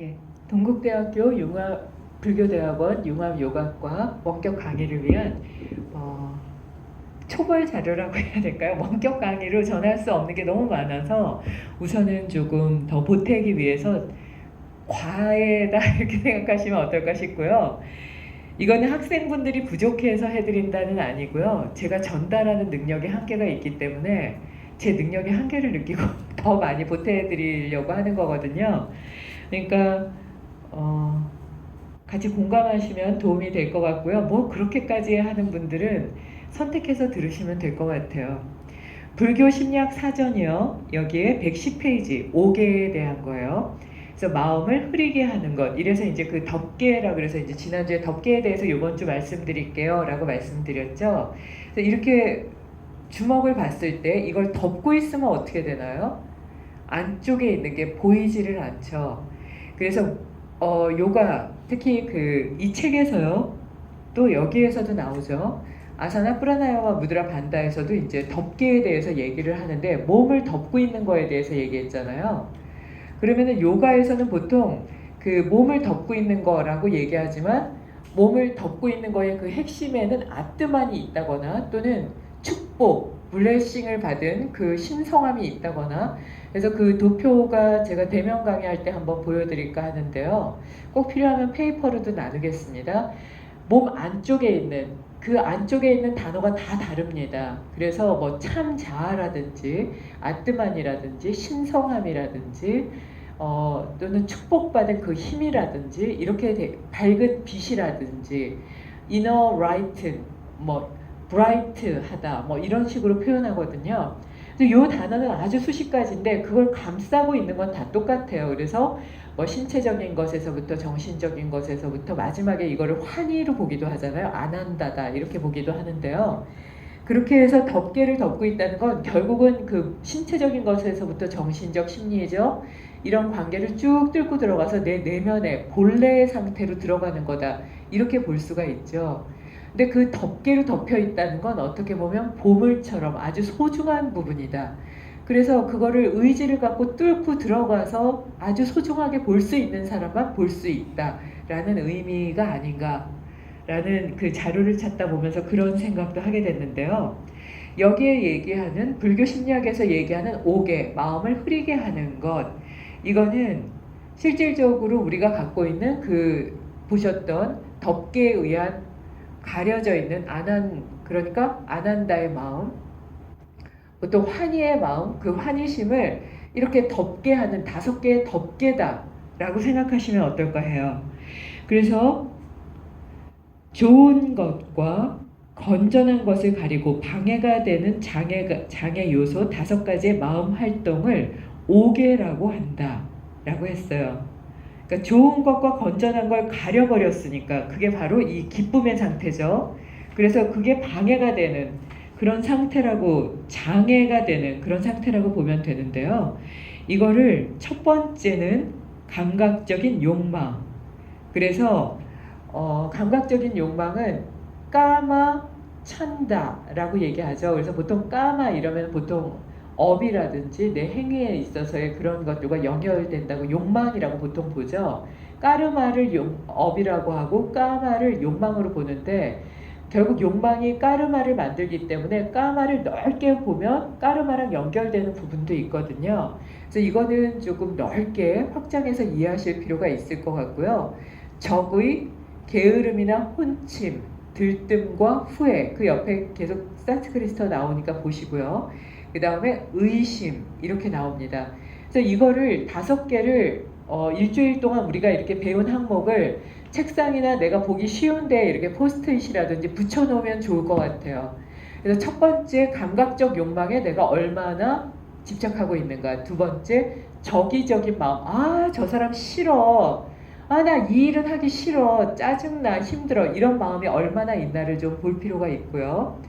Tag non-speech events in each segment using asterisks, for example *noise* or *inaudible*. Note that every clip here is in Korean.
예, 동국대학교 융합 불교대학원 융합 요가과 원격 강의를 위한 어, 초벌 자료라고 해야 될까요? 원격 강의로 전할 수 없는 게 너무 많아서 우선은 조금 더 보태기 위해서 과외다 *laughs* 이렇게 생각하시면 어떨까 싶고요. 이거는 학생분들이 부족해서 해드린다는 아니고요. 제가 전달하는 능력에 한계가 있기 때문에 제 능력의 한계를 느끼고 *laughs* 더 많이 보태드리려고 하는 거거든요. 그러니까 어, 같이 공감하시면 도움이 될 것 같고요. 뭐 그렇게까지 하는 분들은 선택해서 들으시면 될 것 같아요. 불교 심리학 사전이요. 여기에 110페이지 5개에 대한 거예요. 그래서 마음을 흐리게 하는 것. 이래서 이제 그 덮개라 그래서 이제 지난주에 덮개에 대해서 이번 주 말씀드릴게요라고 말씀드렸죠. 그래서 이렇게 주먹을 봤을 때 이걸 덮고 있으면 어떻게 되나요? 안쪽에 있는 게 보이지를 않죠. 그래서 어, 요가 특히 그 이 책에서요. 또 여기에서도 나오죠. 아사나 프라나야마 무드라 반다에서도 이제 덮개에 대해서 얘기를 하는데 몸을 덮고 있는 거에 대해서 얘기했잖아요. 그러면은 요가에서는 보통 그 몸을 덮고 있는 거라고 얘기하지만 몸을 덮고 있는 거의 그 핵심에는 아뜨만이 있다거나 또는 축복, 블레싱을 받은 그 신성함이 있다거나 그래서 그 도표가 제가 대면 강의할 때 한번 보여드릴까 하는데요. 꼭 필요하면 페이퍼로도 나누겠습니다. 몸 안쪽에 있는 그 안쪽에 있는 단어가 다 다릅니다. 그래서 뭐 참자아라든지 아뜨만이라든지 신성함이라든지 어, 또는 축복받은 그 힘이라든지 이렇게 되- 밝은 빛이라든지 inner light, 뭐 bright하다 뭐 이런 식으로 표현하거든요. 이 단어는 아주 수십 가지인데 그걸 감싸고 있는 건 다 똑같아요. 그래서 뭐 신체적인 것에서부터 정신적인 것에서부터 마지막에 이거를 환희로 보기도 하잖아요. 아난다다 이렇게 보기도 하는데요. 그렇게 해서 덮개를 덮고 있다는 건 결국은 그 신체적인 것에서부터 정신적 심리적 이런 관계를 쭉 뚫고 들어가서 내 내면의 본래의 상태로 들어가는 거다 이렇게 볼 수가 있죠. 근데 그 덮개로 덮여 있다는 건 어떻게 보면 보물처럼 아주 소중한 부분이다. 그래서 그거를 의지를 갖고 뚫고 들어가서 아주 소중하게 볼 수 있는 사람만 볼 수 있다라는 의미가 아닌가라는 그 자료를 찾다 보면서 그런 생각도 하게 됐는데요. 여기에 얘기하는 불교 심리학에서 얘기하는 오개 마음을 흐리게 하는 것 이거는 실질적으로 우리가 갖고 있는 그 보셨던 덮개에 의한 가려져 있는 안한 그러니까 아난다의 마음 보통 환희의 마음 그 환희심을 이렇게 덮게 하는 다섯 개의 덮개다라고 생각하시면 어떨까 해요. 그래서 좋은 것과 건전한 것을 가리고 방해가 되는 장애, 장애 요소 다섯 가지의 마음 활동을 오개라고 한다라고 했어요. 그러니까 좋은 것과 건전한 걸 가려버렸으니까 그게 바로 이 기쁨의 상태죠. 그래서 그게 방해가 되는 그런 상태라고 장애가 되는 그런 상태라고 보면 되는데요. 이거를 첫 번째는 감각적인 욕망. 그래서 어, 감각적인 욕망은 까마 찬다라고 얘기하죠. 그래서 보통 까마 이러면 보통 업이라든지 내 행위에 있어서의 그런 것들과 연결된다고 욕망이라고 보통 보죠. 까르마를 용, 업이라고 하고 까마를 욕망으로 보는데 결국 욕망이 까르마를 만들기 때문에 까마를 넓게 보면 까르마랑 연결되는 부분도 있거든요. 그래서 이거는 조금 넓게 확장해서 이해하실 필요가 있을 것 같고요. 적의 게으름이나 혼침, 들뜸과 후회 그 옆에 계속 산스크리스터 나오니까 보시고요. 그 다음에 의심 이렇게 나옵니다. 그래서 이거를 다섯 개를 어, 일주일 동안 우리가 이렇게 배운 항목을 책상이나 내가 보기 쉬운데 이렇게 포스트잇이라든지 붙여놓으면 좋을 것 같아요. 그래서 첫 번째 감각적 욕망에 내가 얼마나 집착하고 있는가. 두 번째 적이적인 마음. 아, 저 사람 싫어. 아, 나 이 일은 하기 싫어. 짜증나. 힘들어. 이런 마음이 얼마나 있나를 좀 볼 필요가 있고요.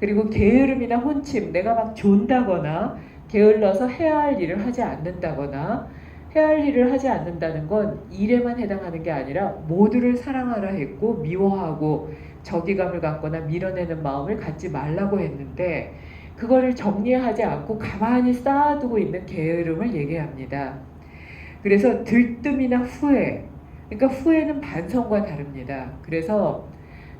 그리고 게으름이나 혼침. 내가 막 존다거나 게을러서 해야 할 일을 하지 않는다거나 해야 할 일을 하지 않는다는 건 일에만 해당하는 게 아니라 모두를 사랑하라 했고 미워하고 적의감을 갖거나 밀어내는 마음을 갖지 말라고 했는데 그거를 정리하지 않고 가만히 쌓아두고 있는 게으름을 얘기합니다. 그래서 들뜸이나 후회. 그러니까 후회는 반성과 다릅니다. 그래서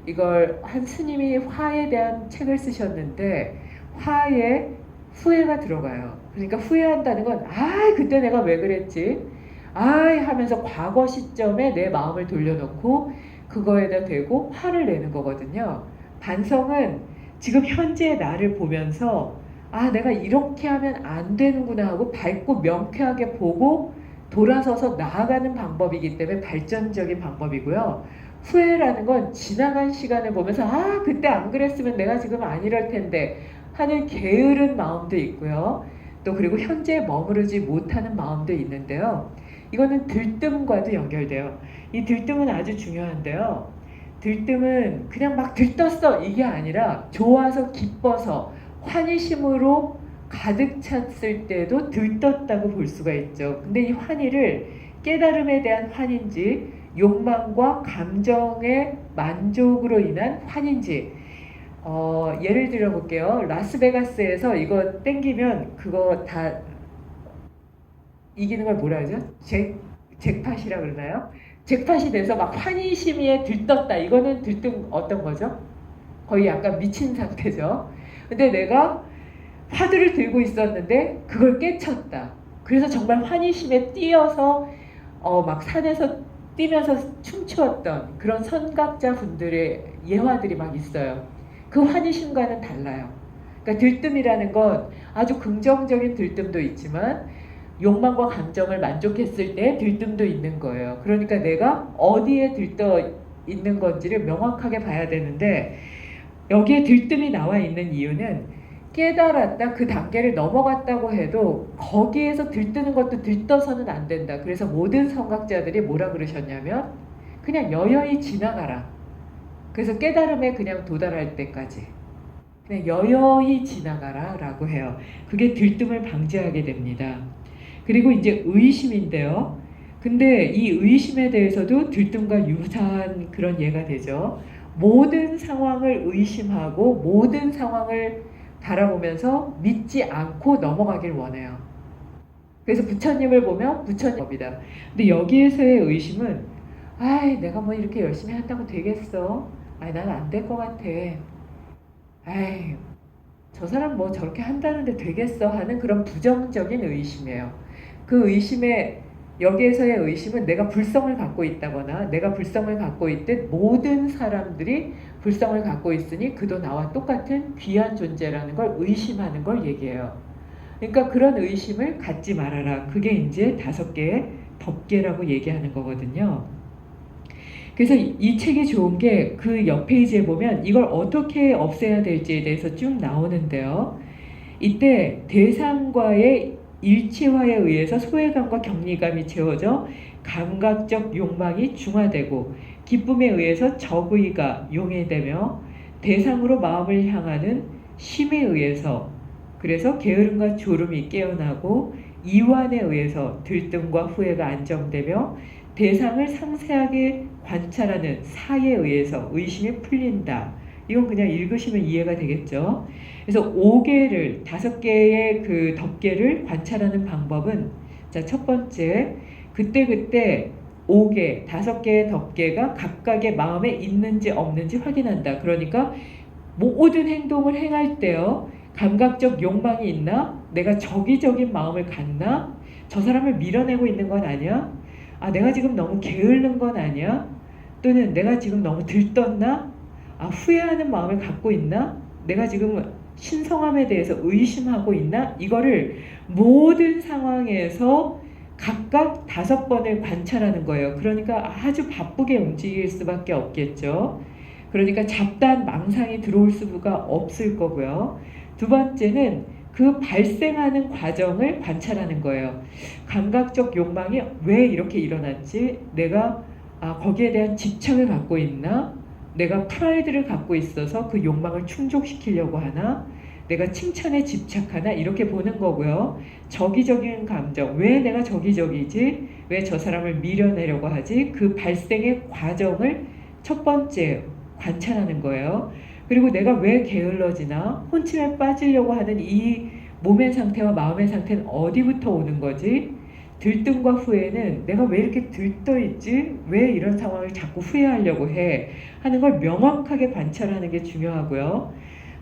이걸 한 스님이 화에 대한 책을 쓰셨는데 화에 후회가 들어가요. 그러니까 후회한다는 건 아, 그때 내가 왜 그랬지? 아, 하면서 과거 시점에 내 마음을 돌려놓고 그거에다 대고 화를 내는 거거든요. 반성은 지금 현재의 나를 보면서 아, 내가 이렇게 하면 안 되는구나 하고 밝고 명쾌하게 보고 돌아서서 나아가는 방법이기 때문에 발전적인 방법이고요. 후회라는 건 지나간 시간을 보면서 아, 그때 안 그랬으면 내가 지금 안 이럴 텐데 하는 게으른 마음도 있고요. 또 그리고 현재에 머무르지 못하는 마음도 있는데요. 이거는 들뜸과도 연결돼요. 이 들뜸은 아주 중요한데요. 들뜸은 그냥 막 들떴어 이게 아니라 좋아서 기뻐서 환희심으로 가득 찼을 때도 들떴다고 볼 수가 있죠. 근데 이 환희를 깨달음에 대한 환인지 욕망과 감정의 만족으로 인한 환인지 어, 예를 들어 볼게요. 라스베가스에서 이거 땡기면 그거 다 이기는 걸 뭐라 하죠? 잭, 잭팟이라 그러나요? 잭팟이 돼서 막 환희심에 들떴다. 이거는 들뜬 어떤 거죠? 거의 약간 미친 상태죠. 근데 내가 화두를 들고 있었는데 그걸 깨쳤다. 그래서 정말 환희심에 뛰어서 어, 막 산에서 뛰면서 춤추었던 그런 선각자 분들의 예화들이 막 있어요. 그 환희심과는 달라요. 그러니까 들뜸이라는 건 아주 긍정적인 들뜸도 있지만 욕망과 감정을 만족했을 때 들뜸도 있는 거예요. 그러니까 내가 어디에 들떠 있는 건지를 명확하게 봐야 되는데 여기에 들뜸이 나와 있는 이유는 깨달았다 그 단계를 넘어갔다고 해도 거기에서 들뜨는 것도 들떠서는 안 된다. 그래서 모든 성각자들이 뭐라 그러셨냐면 그냥 여여히 지나가라. 그래서 깨달음에 그냥 도달할 때까지 그냥 여여히 지나가라 라고 해요. 그게 들뜸을 방지하게 됩니다. 그리고 이제 의심인데요. 근데 이 의심에 대해서도 들뜸과 유사한 그런 예가 되죠. 모든 상황을 의심하고 모든 상황을 바라보면서 믿지 않고 넘어가길 원해요. 그래서 부처님을 보면 부처님입니다. 근데 여기에서의 의심은 아이 내가 뭐 이렇게 열심히 한다고 되겠어? 아이 난 안 될 것 같아. 아이 저 사람 뭐 저렇게 한다는데 되겠어 하는 그런 부정적인 의심이에요. 그 의심에 여기에서의 의심은 내가 불성을 갖고 있다거나 내가 불성을 갖고 있듯 모든 사람들이 불성을 갖고 있으니 그도 나와 똑같은 귀한 존재라는 걸 의심하는 걸 얘기해요. 그러니까 그런 의심을 갖지 말아라. 그게 이제 다섯 개의 덮개라고 얘기하는 거거든요. 그래서 이 책이 좋은 게 그 옆 페이지에 보면 이걸 어떻게 없애야 될지에 대해서 쭉 나오는데요. 이때 대상과의 일체화에 의해서 소외감과 격리감이 채워져 감각적 욕망이 중화되고 기쁨에 의해서 적의가 용해되며 대상으로 마음을 향하는 심에 의해서 그래서 게으름과 졸음이 깨어나고 이완에 의해서 들뜸과 후회가 안정되며 대상을 상세하게 관찰하는 사에 의해서 의심이 풀린다. 이건 그냥 읽으시면 이해가 되겠죠. 그래서 5개를 다섯 개의 그 덮개를 관찰하는 방법은 자, 첫 번째 그때그때 5개, 다섯 개의 덮개가 각각의 마음에 있는지 없는지 확인한다. 그러니까 모든 행동을 행할 때요. 감각적 욕망이 있나? 내가 적이적인 마음을 갖나? 저 사람을 밀어내고 있는 건 아니야? 아, 내가 지금 너무 게으른 건 아니야? 또는 내가 지금 너무 들떴나? 아, 후회하는 마음을 갖고 있나? 내가 지금 신성함에 대해서 의심하고 있나? 이거를 모든 상황에서 각각 다섯 번을 관찰하는 거예요. 그러니까 아주 바쁘게 움직일 수밖에 없겠죠. 그러니까 잡다한 망상이 들어올 수가 없을 거고요. 두 번째는 그 발생하는 과정을 관찰하는 거예요. 감각적 욕망이 왜 이렇게 일어났지? 내가 아, 거기에 대한 집착을 갖고 있나? 내가 프라이드를 갖고 있어서 그 욕망을 충족시키려고 하나? 내가 칭찬에 집착하나? 이렇게 보는 거고요. 적이적인 감정. 왜 내가 적이적이지? 왜 저 사람을 밀어내려고 하지? 그 발생의 과정을 첫 번째 관찰하는 거예요. 그리고 내가 왜 게을러지나? 혼침에 빠지려고 하는 이 몸의 상태와 마음의 상태는 어디부터 오는 거지? 들뜸과 후회는 내가 왜 이렇게 들떠 있지? 왜 이런 상황을 자꾸 후회하려고 해? 하는 걸 명확하게 관찰하는 게 중요하고요.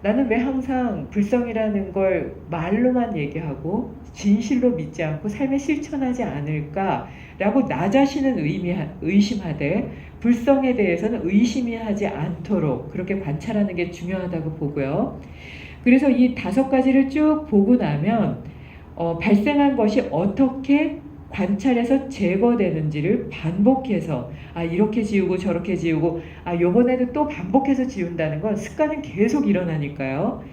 나는 왜 항상 불성이라는 걸 말로만 얘기하고 진실로 믿지 않고 삶에 실천하지 않을까라고 나 자신은 의미, 의심하되 불성에 대해서는 의심이 하지 않도록 그렇게 관찰하는 게 중요하다고 보고요. 그래서 이 다섯 가지를 쭉 보고 나면 어, 발생한 것이 어떻게 관찰해서 제거되는지를 반복해서 아 이렇게 지우고 저렇게 지우고 아 요번에도 또 반복해서 지운다는 건 습관은 계속 일어나니까요.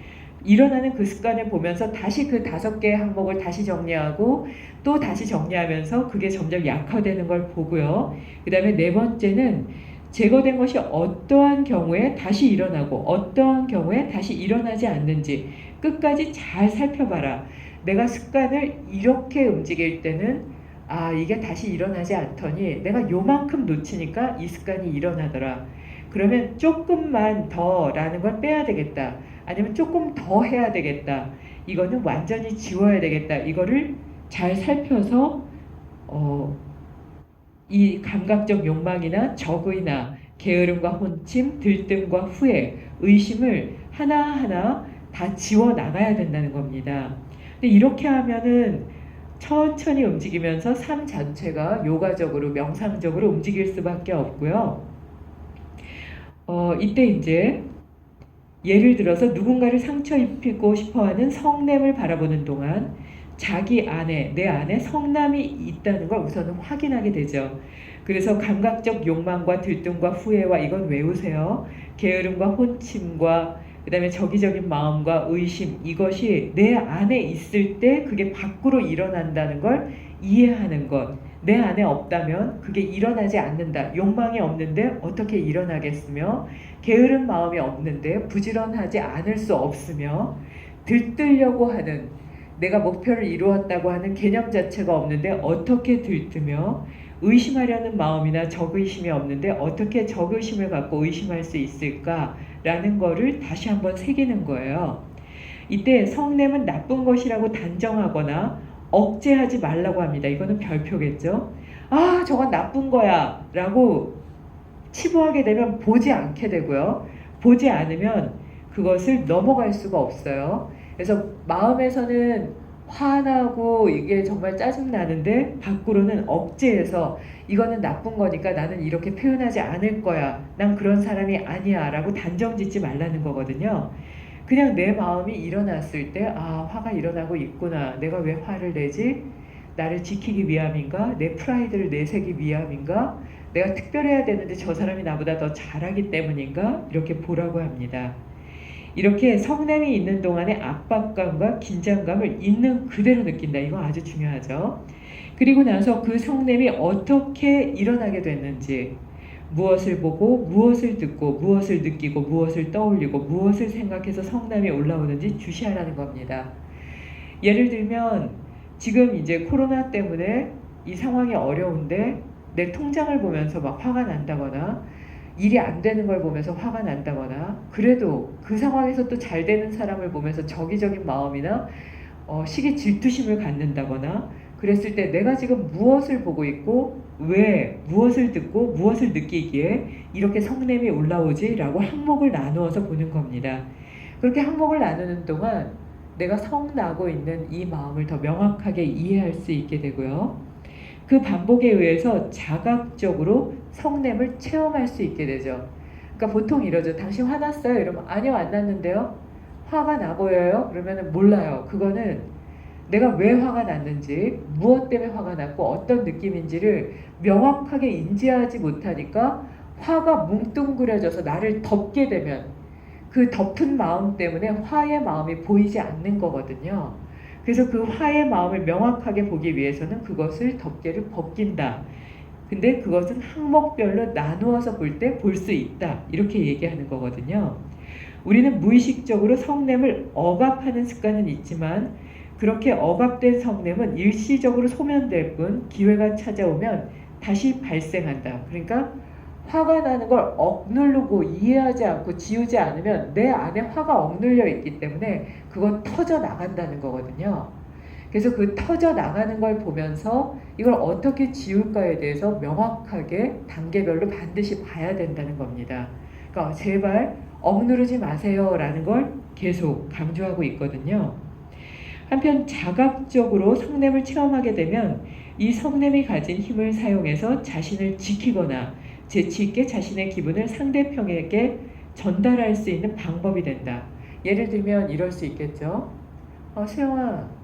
일어나는 그 습관을 보면서 다시 그 다섯 개의 항목을 다시 정리하고 또 다시 정리하면서 그게 점점 약화되는 걸 보고요. 그 다음에 네 번째는 제거된 것이 어떠한 경우에 다시 일어나고 어떠한 경우에 다시 일어나지 않는지 끝까지 잘 살펴봐라. 내가 습관을 이렇게 움직일 때는 아 이게 다시 일어나지 않더니 내가 요만큼 놓치니까 이 습관이 일어나더라. 그러면 조금만 더라는 걸 빼야 되겠다. 아니면 조금 더 해야 되겠다. 이거는 완전히 지워야 되겠다. 이거를 잘 살펴서 어, 이 감각적 욕망이나 적의나 게으름과 혼침, 들뜸과 후회, 의심을 하나하나 다 지워 나가야 된다는 겁니다. 근데 이렇게 하면은 천천히 움직이면서 삶 자체가 요가적으로 명상적으로 움직일 수밖에 없고요. 어, 이때 이제 예를 들어서 누군가를 상처 입히고 싶어하는 성냄을 바라보는 동안 자기 안에 내 안에 성남이 있다는 걸 우선은 확인하게 되죠. 그래서 감각적 욕망과 들뜸과 후회와 이건 외우세요. 게으름과 혼침과 그 다음에 적이적인 마음과 의심 이것이 내 안에 있을 때 그게 밖으로 일어난다는 걸 이해하는 것. 내 안에 없다면 그게 일어나지 않는다. 욕망이 없는데 어떻게 일어나겠으며 게으른 마음이 없는데 부지런하지 않을 수 없으며 들뜨려고 하는 내가 목표를 이루었다고 하는 개념 자체가 없는데 어떻게 들뜨며 의심하려는 마음이나 적의심이 없는데 어떻게 적의심을 갖고 의심할 수 있을까 라는 거를 다시 한번 새기는 거예요. 이때 성냄은 나쁜 것이라고 단정하거나 억제하지 말라고 합니다. 이거는 별표겠죠. 아, 저건 나쁜 거야. 라고 치부하게 되면 보지 않게 되고요. 보지 않으면 그것을 넘어갈 수가 없어요. 그래서 마음에서는 화나고 이게 정말 짜증나는데 밖으로는 억제해서 이거는 나쁜 거니까 나는 이렇게 표현하지 않을 거야. 난 그런 사람이 아니야. 라고 단정 짓지 말라는 거거든요. 그냥 내 마음이 일어났을 때, 아, 화가 일어나고 있구나. 내가 왜 화를 내지? 나를 지키기 위함인가? 내 프라이드를 내세기 위함인가? 내가 특별해야 되는데 저 사람이 나보다 더 잘하기 때문인가? 이렇게 보라고 합니다. 이렇게 성냄이 있는 동안에 압박감과 긴장감을 있는 그대로 느낀다. 이거 아주 중요하죠. 그리고 나서 그 성냄이 어떻게 일어나게 됐는지, 무엇을 보고, 무엇을 듣고, 무엇을 느끼고, 무엇을 떠올리고, 무엇을 생각해서 성남이 올라오는지 주시하라는 겁니다. 예를 들면, 지금 이제 코로나 때문에 이 상황이 어려운데, 내 통장을 보면서 막 화가 난다거나, 일이 안 되는 걸 보면서 화가 난다거나 그래도 그 상황에서 또 잘 되는 사람을 보면서 적이적인 마음이나 어, 시기 질투심을 갖는다거나 그랬을 때 내가 지금 무엇을 보고 있고 왜 무엇을 듣고 무엇을 느끼기에 이렇게 성냄이 올라오지라고 항목을 나누어서 보는 겁니다. 그렇게 항목을 나누는 동안 내가 성나고 있는 이 마음을 더 명확하게 이해할 수 있게 되고요. 그 반복에 의해서 자각적으로 성냄을 체험할 수 있게 되죠. 그러니까 보통 이러죠. 당신 화났어요? 이러면 아니요 안 났는데요. 화가 나 보여요? 그러면 몰라요. 그거는 내가 왜 화가 났는지, 무엇 때문에 화가 났고 어떤 느낌인지를 명확하게 인지하지 못하니까 화가 뭉뚱그려져서 나를 덮게 되면 그 덮은 마음 때문에 화의 마음이 보이지 않는 거거든요. 그래서 그 화의 마음을 명확하게 보기 위해서는 그것을 덮개를 벗긴다. 근데 그것은 항목별로 나누어서 볼 때 볼 수 있다. 이렇게 얘기하는 거거든요. 우리는 무의식적으로 성냄을 억압하는 습관은 있지만 그렇게 억압된 성냄은 일시적으로 소멸될 뿐 기회가 찾아오면 다시 발생한다. 그러니까 화가 나는 걸 억누르고 이해하지 않고 지우지 않으면 내 안에 화가 억눌려 있기 때문에 그건 터져 나간다는 거거든요. 그래서 그 터져 나가는 걸 보면서 이걸 어떻게 지울까에 대해서 명확하게 단계별로 반드시 봐야 된다는 겁니다. 그러니까 제발 억누르지 마세요라는 걸 계속 강조하고 있거든요. 한편 자각적으로 성냄을 체험하게 되면 이 성냄이 가진 힘을 사용해서 자신을 지키거나 재치 있게 자신의 기분을 상대편에게 전달할 수 있는 방법이 된다. 예를 들면 이럴 수 있겠죠. 어, 수영아,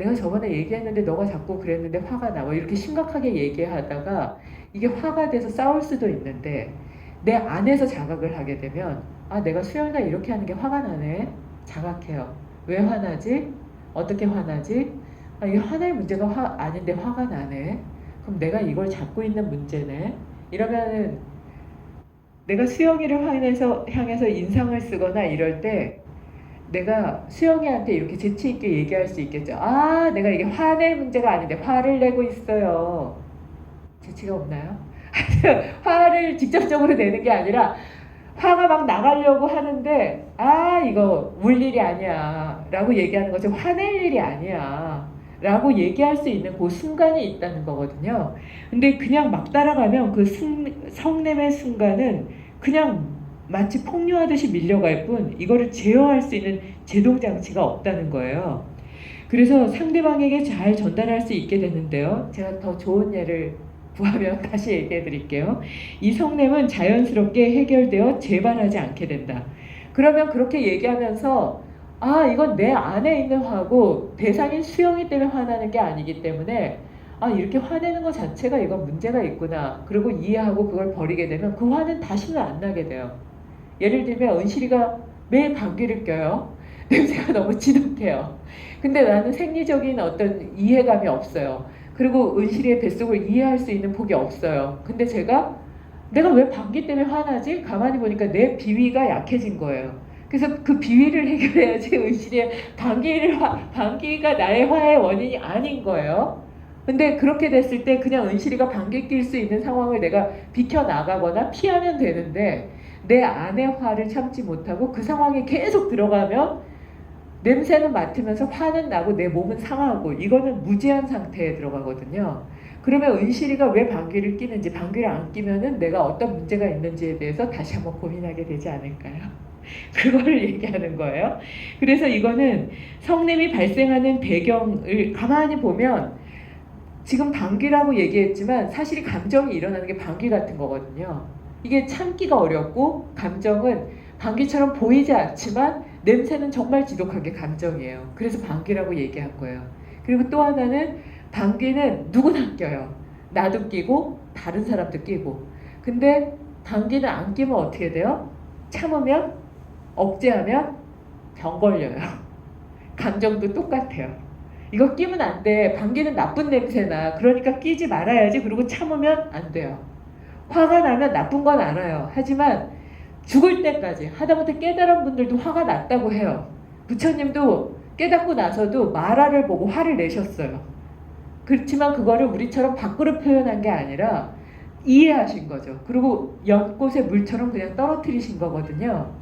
내가 저번에 얘기했는데 너가 자꾸 그랬는데 화가 나. 뭐 이렇게 심각하게 얘기하다가 이게 화가 돼서 싸울 수도 있는데 내 안에서 자각을 하게 되면 아, 내가 수영이가 이렇게 하는 게 화가 나네. 자각해요. 왜 화나지? 어떻게 화나지? 아, 이게 화낼 문제가 화, 아닌데 화가 나네. 그럼 내가 이걸 잡고 있는 문제네. 이러면은 내가 수영이를 향해서, 향해서 인상을 쓰거나 이럴 때 내가 수영이한테 이렇게 재치 있게 얘기할 수 있겠죠. 아, 내가 이게 화낼 문제가 아닌데 화를 내고 있어요. 재치가 없나요? *laughs* 화를 직접적으로 내는 게 아니라 화가 막 나가려고 하는데 아 이거 울 일이 아니야 라고 얘기하는 거죠 화낼 일이 아니야 라고 얘기할 수 있는 그 순간이 있다는 거거든요 근데 그냥 막 따라가면 그 순, 성냄의 순간은 그냥 마치 폭류하듯이 밀려갈 뿐 이거를 제어할 수 있는 제동 장치가 없다는 거예요 그래서 상대방에게 잘 전달할 수 있게 되는데요 제가 더 좋은 예를 구하면 *laughs* 다시 얘기해 드릴게요. 이 성냄은 자연스럽게 해결되어 재발하지 않게 된다. 그러면 그렇게 얘기하면서 아, 이건 내 안에 있는 화고 대상인 수영이 때문에 화나는 게 아니기 때문에 아, 이렇게 화내는 것 자체가 이건 문제가 있구나. 그리고 이해하고 그걸 버리게 되면 그 화는 다시는 안 나게 돼요. 예를 들면 은실이가 매일 감기를 껴요. *laughs* 냄새가 너무 지독해요. 근데 나는 생리적인 어떤 이해감이 없어요. 그리고 은실이의 뱃속을 이해할 수 있는 폭이 없어요. 근데 제가 내가 왜 방귀 때문에 화나지? 가만히 보니까 내 비위가 약해진 거예요. 그래서 그 비위를 해결해야지 *laughs* 은실이의 방귀를 화, 방귀가 나의 화의 원인이 아닌 거예요. 근데 그렇게 됐을 때 그냥 은실이가 방귀 낄 수 있는 상황을 내가 비켜 나가거나 피하면 되는데 내 안의 화를 참지 못하고 그 상황에 계속 들어가면 냄새는 맡으면서 화는 나고 내 몸은 상하고 이거는 무제한 상태에 들어가거든요. 그러면 은실이가 왜 방귀를 끼는지 방귀를 안 끼면은 내가 어떤 문제가 있는지에 대해서 다시 한번 고민하게 되지 않을까요? *laughs* 그거를 얘기하는 거예요. 그래서 이거는 성냄이 발생하는 배경을 가만히 보면 지금 방귀라고 얘기했지만 사실 감정이 일어나는 게 방귀 같은 거거든요. 이게 참기가 어렵고 감정은 방귀처럼 보이지 않지만 냄새는 정말 지독하게 감정이에요. 그래서 방귀라고 얘기한 거예요. 그리고 또 하나는 방귀는 누구나 껴요. 나도 끼고 다른 사람도 끼고. 근데 방귀는 안 끼면 어떻게 돼요? 참으면 억제하면 병 걸려요. 감정도 똑같아요. 이거 끼면 안 돼. 방귀는 나쁜 냄새나. 그러니까 끼지 말아야지. 그리고 참으면 안 돼요. 화가 나면 나쁜 건 알아요. 하지만 죽을 때까지 하다못해 깨달은 분들도 화가 났다고 해요. 부처님도 깨닫고 나서도 마라를 보고 화를 내셨어요. 그렇지만 그거를 우리처럼 밖으로 표현한 게 아니라 이해하신 거죠. 그리고 연꽃의 물처럼 그냥 떨어뜨리신 거거든요.